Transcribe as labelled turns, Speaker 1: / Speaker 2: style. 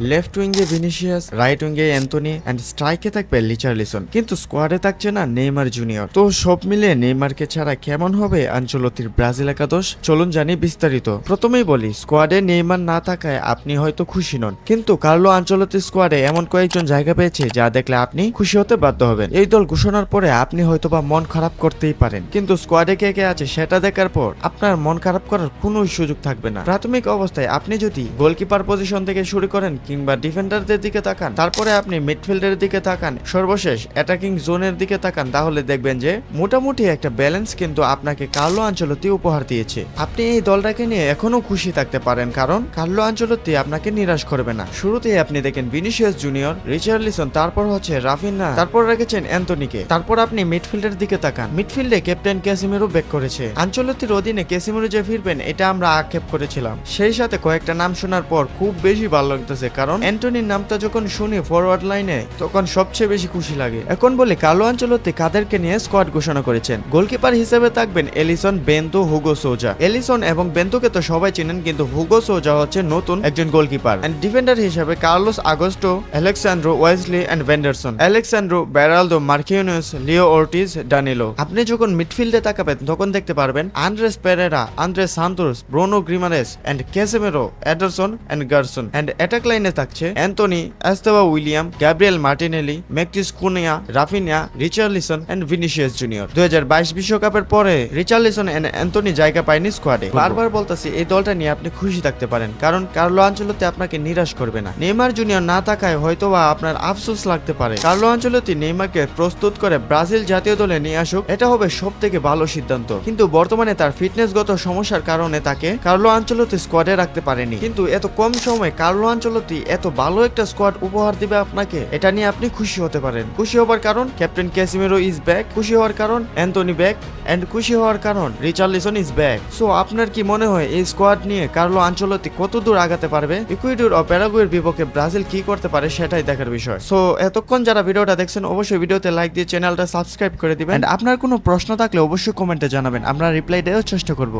Speaker 1: Left উইঙ্গে Vinicius right wing উইঙ্গে Antony and স্ট্রাইকে থাকবে লিচারলিসন। কিন্তু স্কোয়াডে থাকছে না নেইমার জুনিয়র। তো সব মিলে নেইমারকে ছাড়া কেমন হবে আঞ্চলতির ব্রাজিল একাদশ? চলুন জানি বিস্তারিত। প্রথমেই বলি, স্কোয়াডে নেইমার না থাকায় আপনি হয়তো খুশি নন। কিন্তু কার্লো আঞ্চলতির স্কোয়াডে এমন কয়েকজন জায়গা পেয়েছে যা দেখলে আপনি খুশি হতে বাধ্য হবেন। এই দল ঘোষণার পরে আপনি হয়তোবা মন খারাপ করতেই পারেন। কিন্তু স্কোয়াডে কে কে আছে সেটা দেখার পর আপনার মন খারাপ করার কোনো সুযোগ থাকবে না। প্রাথমিক অবস্থায় আপনি যদি গোলকিপার পজিশন থেকে শুরু করেন কিংবা ডিফেন্ডারদের দিকে তাকান। তারপরে আপনি মিডফিল্ডের দিকে তাকান। সর্বশেষ অ্যাটাকিং জোনের দিকে তাকান। তাহলে দেখবেন যে মোটামুটি একটা ব্যালেন্স কিন্তু আপনাকে কার্লো আঞ্চলতি উপহার দিয়েছে। আপনি এই দলটাকে নিয়ে এখনও খুশি থাকতে পারেন, কারণ কার্লো আঞ্চলতি আপনাকে নিরাশ করবে না। শুরুতেই আপনি দেখেন ভিনিসিয়াস জুনিয়র, রিচার্লিসন, তারপর হচ্ছে রাফিনা, তারপর রেখেছেন অ্যান্টনিকে তারপর আপনি মিডফিল্ডের দিকে তাকান। মিডফিল্ডে ক্যাপ্টেন ক্যাসিমেরো ব্যাক করেছে। আঞ্চলতির অধীনে ক্যাসিমেরো যে ফিরবেন, এটা আমরা আক্ষেপ করেছিলাম। সেই সাথে কয়েকটা নাম শোনার পর খুব বেশি ভালো লাগতেছে কারণ অ্যান্টনির নামটা যখন শুনি ফরওয়ার্ড লাইনে তখন সবচেয়ে বেশি খুশি লাগে। এখন বলে, কালো আঞ্চলতে কাদেরকে নিয়ে স্কোয়াড ঘোষণা করেছেন। গোলকিপার হিসেবে থাকবেন Alisson, Bento, Hugo Souza. Alisson এবং বেন্দোকে তো সবাই চেনেন, কিন্তু হুগো সোজা হচ্ছে নতুন একজন গোলকিপার। এন্ড ডিফেন্ডার হিসেবে Carlos Augusto Alexsandro Wesley and Vanderson. Alexsandro Beraldo Marquinhos Leo Ortiz Danilo. আপনি যখন মিডফিল্ডে তাকাবেন, তখন দেখতে পারবেন Andreas Pereira, Andreas Santos, Bruno Guimaraes and Casemiro Ederson and Gerson. And attack লাইনে থাকছে Antony Estevao Willian Gabriel Martinelli Matheus Cunha Raphinha Richarlison and Vinicius Junior. দুই বিশ্বকাপের পরে রিচার্লিসন এন্ড অ্যান্টনি জায়গা পায়নি স্কোয়াডে বারবার বলতেছি এই দলটা নিয়ে আপনি খুশি থাকতে পারেন কারণ কার্লো আঞ্চলতে আপনাকে নিরাশ করবে না। নেইমার জুনিয়র না থাকায় হয়তোবা আপনার আফসোস লাগতে পারে। কার্লো আঞ্চলতি নেইমারকে প্রস্তুত করে ব্রাজিল জাতীয় দলে নিয়ে আসুক এটা হবে সব থেকে ভালো সিদ্ধান্ত। কিন্তু বর্তমানে তার ফিটনেসগত সমস্যার কারণে তাকে কার্লো আঞ্চলতি স্কোয়াডে রাখতে পারেনি। কিন্তু এত কম সময়ে কার্লো আঞ্চলতি এত ভালো একটা স্কোয়াড উপহার দিবে আপনাকে, এটা নিয়ে আপনি খুশি হতে পারেন। খুশি হবার কারণ ক্যাপ্টেন ক্যাসিমেরো ইজ ব্যাক খুশি হওয়ার কারণ অ্যান্টনি ব্যাক এন্ড খুশি হওয়ার কারণ রিচার্লিসন ইজ ব্যাক সো আপনার কি মনে হয় এই স্কোয়াড নিয়ে কার্লো আঞ্চলতি কত দূর আগাতে পারবে? ইকুইডোর ও প্যারাগুয়ের বিপক্ষে ব্রাজিল কি করতে পারে সেটাই দেখার বিষয়। সো এতক্ষণ যারা ভিডিওটা দেখছেন, অবশ্যই ভিডিওতে লাইক দিয়ে চ্যানেলটা সাবস্ক্রাইব করে দিবেন। আপনার কোনো প্রশ্ন থাকলে অবশ্যই কমেন্টে জানাবেন। আমরা রিপ্লাই দেওয়ার চেষ্টা করব।